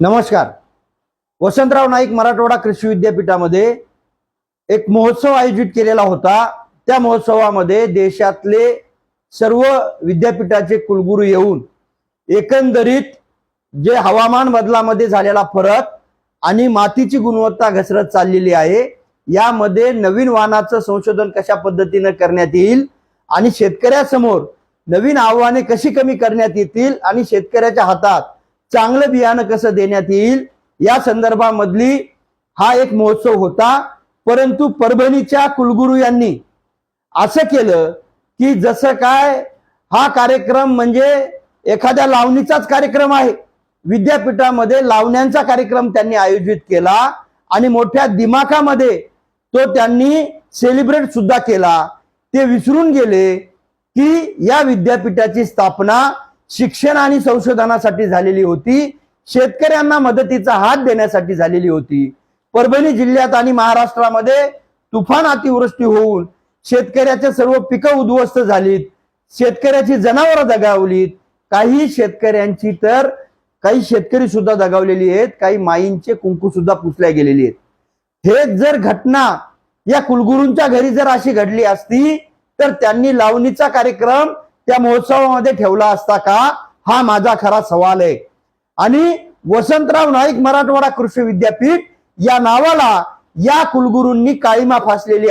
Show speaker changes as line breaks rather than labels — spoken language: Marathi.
नमस्कार. वसंतराव नाईक मराठवाडा कृषी विद्यापीठामध्ये एक महोत्सव आयोजित केलेला होता. त्या महोत्सवामध्ये देशातले सर्व विद्यापीठाचे कुलगुरू येऊन एकंदरीत जे हवामान बदलामध्ये झालेला फरक आणि मातीची गुणवत्ता घसरत चाललेली आहे यामध्ये नवीन वाहनाचं संशोधन कशा पद्धतीनं करण्यात येईल आणि शेतकऱ्यासमोर नवीन आव्हाने कशी कमी करण्यात येतील आणि शेतकऱ्याच्या हातात चांगलं बियाणं कसं देण्यात येईल या संदर्भामधली हा एक महोत्सव होता. परंतु परभणीच्या कुलगुरू यांनी असं केलं की जसं काय हा कार्यक्रम म्हणजे एखाद्या लावणीचाच कार्यक्रम आहे. विद्यापीठामध्ये लावण्यांचा कार्यक्रम त्यांनी आयोजित केला आणि मोठ्या दिमाखामध्ये तो त्यांनी सेलिब्रेट सुद्धा केला. ते विसरून गेले की या विद्यापीठाची स्थापना शिक्षण आणि संशोधनासाठी झालेली होती. शेतकऱ्यांना मदतीचा हात देण्यासाठी झालेली होती. परभणी जिल्ह्यात आणि महाराष्ट्रामध्ये तुफान अतिवृष्टी होऊन शेतकऱ्याचे सर्व पिकं उद्ध्वस्त झालीत. शेतकऱ्याची जनावरं दगावलीत. काही शेतकऱ्यांची तर काही शेतकरी सुद्धा दगावलेली आहेत काही माईंचे कुंकू सुद्धा पुसल्या गेलेली आहेत. हे जर घटना या कुलगुरूंच्या घरी जर अशी घडली असती तर त्यांनी लावणीचा कार्यक्रम त्या महोत्सवामध्ये ठेवला असता का? हा माझा खरा सवाल आहे. आणि वसंतराव नाईक मराठवाडा कृषी विद्यापीठ या नावाला या कुलगुरूंनी काळीमा फासलेली